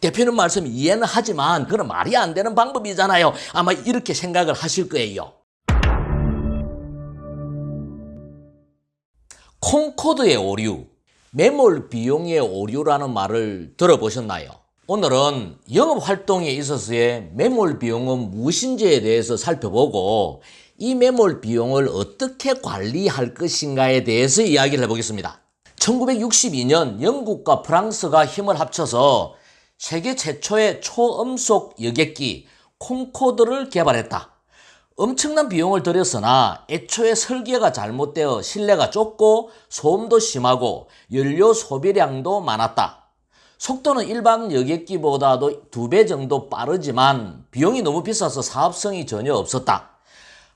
대표님 말씀 이해는 하지만 그건 말이 안 되는 방법이잖아요. 아마 이렇게 생각을 하실 거예요. 콩코드의 오류, 매몰 비용의 오류라는 말을 들어보셨나요? 오늘은 영업 활동에 있어서의 매몰 비용은 무엇인지에 대해서 살펴보고 이 매몰 비용을 어떻게 관리할 것인가에 대해서 이야기를 해보겠습니다. 1962년 영국과 프랑스가 힘을 합쳐서 세계 최초의 초음속 여객기 콩코드를 개발했다. 엄청난 비용을 들였으나 애초에 설계가 잘못되어 실내가 좁고 소음도 심하고 연료 소비량도 많았다. 속도는 일반 여객기보다도 두 배 정도 빠르지만 비용이 너무 비싸서 사업성이 전혀 없었다.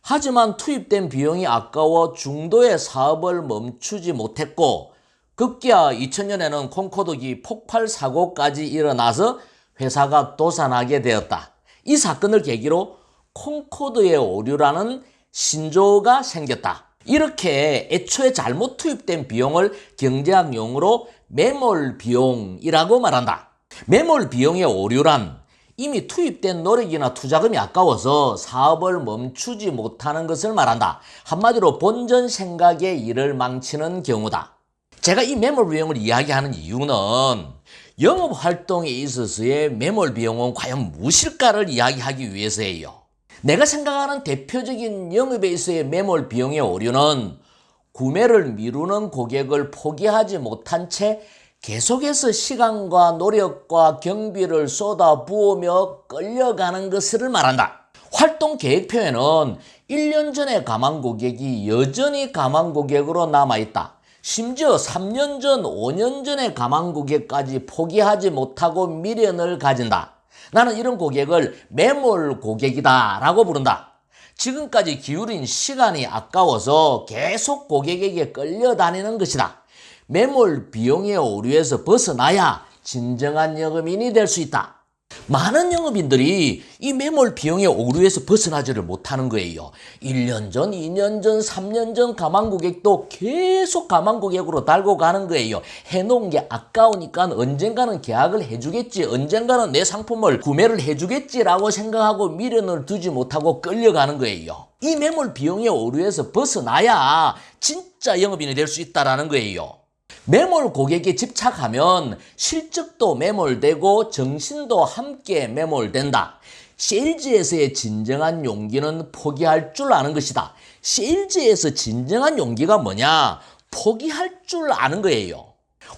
하지만 투입된 비용이 아까워 중도의 사업을 멈추지 못했고 급기야 2000년에는 콩코드기 폭발 사고까지 일어나서 회사가 도산하게 되었다. 이 사건을 계기로 콩코드의 오류라는 신조어가 생겼다. 이렇게 애초에 잘못 투입된 비용을 경제학 용어로 매몰 비용이라고 말한다. 매몰 비용의 오류란 이미 투입된 노력이나 투자금이 아까워서 사업을 멈추지 못하는 것을 말한다. 한마디로 본전 생각에 일을 망치는 경우다. 제가 이 매몰 비용을 이야기하는 이유는 영업 활동에 있어서의 매몰 비용은 과연 무엇일까를 이야기하기 위해서예요. 내가 생각하는 대표적인 영업에 있어의 매몰 비용의 오류는 구매를 미루는 고객을 포기하지 못한 채 계속해서 시간과 노력과 경비를 쏟아 부으며 끌려가는 것을 말한다. 활동 계획표에는 1년 전에 가만 고객이 여전히 가만 고객으로 남아있다. 심지어 3년 전, 5년 전에 가만 고객까지 포기하지 못하고 미련을 가진다. 나는 이런 고객을 매몰 고객이다 라고 부른다. 지금까지 기울인 시간이 아까워서 계속 고객에게 끌려다니는 것이다. 매몰 비용의 오류에서 벗어나야 진정한 영업인이 될 수 있다. 많은 영업인들이 이 매몰 비용의 오류에서 벗어나지를 못하는 거예요. 1년 전, 2년 전, 3년 전 가만 고객도 계속 가만 고객으로 달고 가는 거예요. 해놓은 게 아까우니까 언젠가는 계약을 해주겠지, 언젠가는 내 상품을 구매를 해주겠지라고 생각하고 미련을 두지 못하고 끌려가는 거예요. 이 매몰 비용의 오류에서 벗어나야 진짜 영업인이 될 수 있다라는 거예요. 매몰 고객에 집착하면 실적도 매몰되고 정신도 함께 매몰된다. 세일즈에서의 진정한 용기는 포기할 줄 아는 것이다. 세일즈에서 진정한 용기가 뭐냐? 포기할 줄 아는 거예요.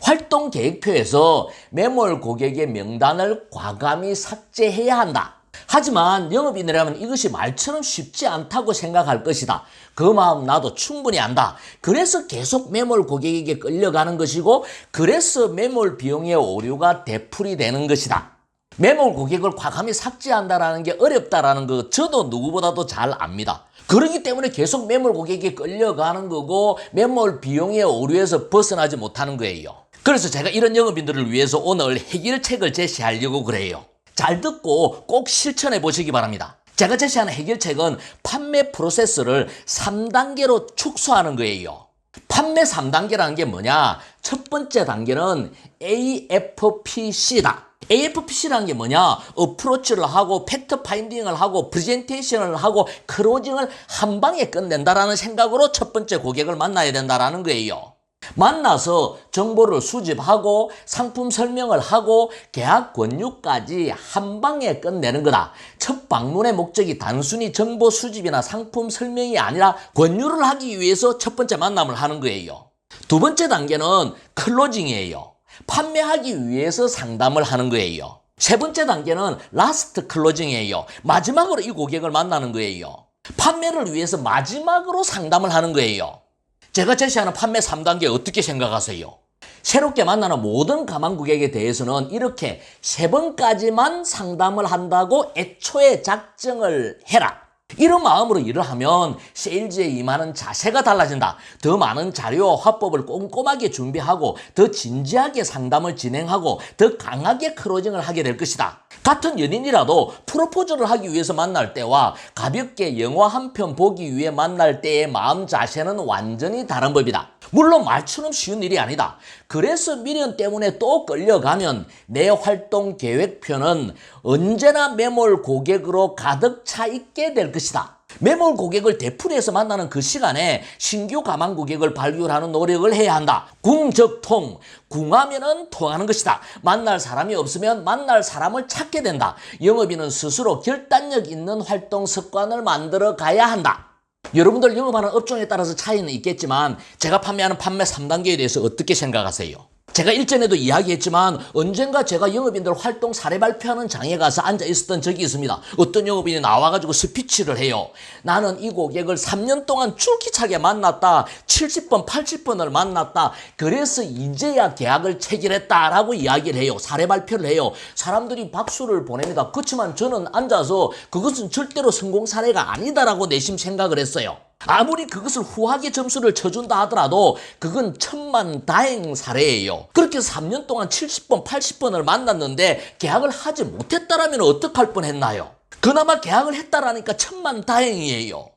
활동 계획표에서 매몰 고객의 명단을 과감히 삭제해야 한다. 하지만 영업인이라면 이것이 말처럼 쉽지 않다고 생각할 것이다. 그 마음 나도 충분히 안다. 그래서 계속 매몰 고객에게 끌려가는 것이고, 그래서 매몰 비용의 오류가 되풀이 되는 것이다. 매몰 고객을 과감히 삭제한다라는 게 어렵다라는 거 저도 누구보다도 잘 압니다. 그렇기 때문에 계속 매몰 고객에게 끌려가는 거고 매몰 비용의 오류에서 벗어나지 못하는 거예요. 그래서 제가 이런 영업인들을 위해서 오늘 해결책을 제시하려고 그래요. 잘 듣고 꼭 실천해 보시기 바랍니다. 제가 제시하는 해결책은 판매 프로세스를 3단계로 축소하는 거예요. 판매 3단계라는 게 뭐냐? 첫 번째 단계는 AFPC다. AFPC라는 게 뭐냐? 어프로치를 하고 팩트 파인딩을 하고 프레젠테이션을 하고 클로징을 한 방에 끝낸다라는 생각으로 첫 번째 고객을 만나야 된다라는 거예요. 만나서 정보를 수집하고 상품 설명을 하고 계약 권유까지 한 방에 끝내는 거다. 첫 방문의 목적이 단순히 정보 수집이나 상품 설명이 아니라 권유를 하기 위해서 첫 번째 만남을 하는 거예요. 두 번째 단계는 클로징이에요. 판매하기 위해서 상담을 하는 거예요. 세 번째 단계는 라스트 클로징이에요. 마지막으로 이 고객을 만나는 거예요. 판매를 위해서 마지막으로 상담을 하는 거예요. 제가 제시하는 판매 3단계 어떻게 생각하세요? 새롭게 만나는 모든 고객에 대해서는 이렇게 세 번까지만 상담을 한다고 애초에 작정을 해라. 이런 마음으로 일을 하면 세일즈에 임하는 자세가 달라진다. 더 많은 자료와 화법을 꼼꼼하게 준비하고 더 진지하게 상담을 진행하고 더 강하게 클로징을 하게 될 것이다. 같은 연인이라도 프로포즈를 하기 위해서 만날 때와 가볍게 영화 한 편 보기 위해 만날 때의 마음 자세는 완전히 다른 법이다. 물론 말처럼 쉬운 일이 아니다. 그래서 미련 때문에 또 끌려가면 내 활동 계획표는 언제나 매몰 고객으로 가득 차 있게 될 것이다. 매몰 고객을 되풀이해서 만나는 그 시간에 신규 가망 고객을 발굴하는 노력을 해야 한다. 궁적통, 궁하면은 통하는 것이다. 만날 사람이 없으면 만날 사람을 찾게 된다. 영업인은 스스로 결단력 있는 활동 습관을 만들어 가야 한다. 여러분들 영업하는 업종에 따라서 차이는 있겠지만 제가 판매하는 판매 3단계에 대해서 어떻게 생각하세요? 제가 일전에도 이야기했지만 언젠가 제가 영업인들 활동 사례 발표하는 장에 가서 앉아 있었던 적이 있습니다. 어떤 영업인이 나와가지고 스피치를 해요. 나는 이 고객을 3년 동안 줄기차게 만났다. 70번, 80번을 만났다. 그래서 이제야 계약을 체결했다라고 이야기를 해요. 사례 발표를 해요. 사람들이 박수를 보냅니다. 그렇지만 저는 앉아서 그것은 절대로 성공 사례가 아니다라고 내심 생각을 했어요. 아무리 그것을 후하게 점수를 쳐준다 하더라도 그건 천만 다행 사례예요. 그렇게 3년 동안 70번, 80번을 만났는데 계약을 하지 못했다라면 어떡할 뻔했나요? 그나마 계약을 했다라니까 천만 다행이에요.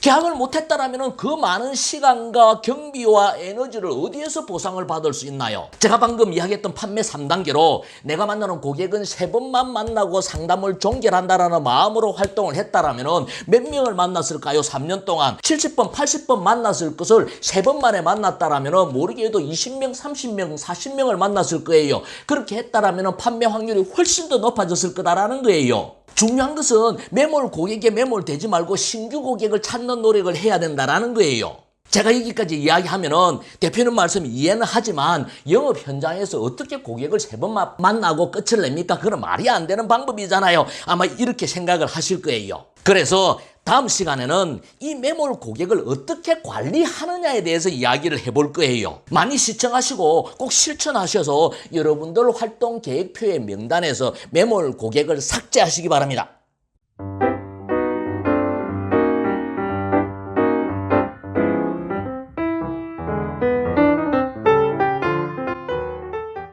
계약을 못했다라면 그 많은 시간과 경비와 에너지를 어디에서 보상을 받을 수 있나요? 제가 방금 이야기했던 판매 3단계로 내가 만나는 고객은 세 번만 만나고 상담을 종결한다라는 마음으로 활동을 했다라면 몇 명을 만났을까요? 3년 동안 70번, 80번 만났을 것을 세 번 만에 만났다라면 모르게도 20명, 30명, 40명을 만났을 거예요. 그렇게 했다라면 판매 확률이 훨씬 더 높아졌을 거다라는 거예요. 중요한 것은 매몰 고객에 매몰되지 말고 신규 고객을 찾는 노력을 해야 된다라는 거예요. 제가 여기까지 이야기하면은 대표님 말씀 이해는 하지만 영업 현장에서 어떻게 고객을 세 번 만나고 끝을 냅니까? 그건 말이 안 되는 방법이잖아요. 아마 이렇게 생각을 하실 거예요. 그래서 다음 시간에는 이 매몰 고객을 어떻게 관리하느냐에 대해서 이야기를 해볼 거예요. 많이 시청하시고 꼭 실천하셔서 여러분들 활동 계획표의 명단에서 매몰 고객을 삭제하시기 바랍니다.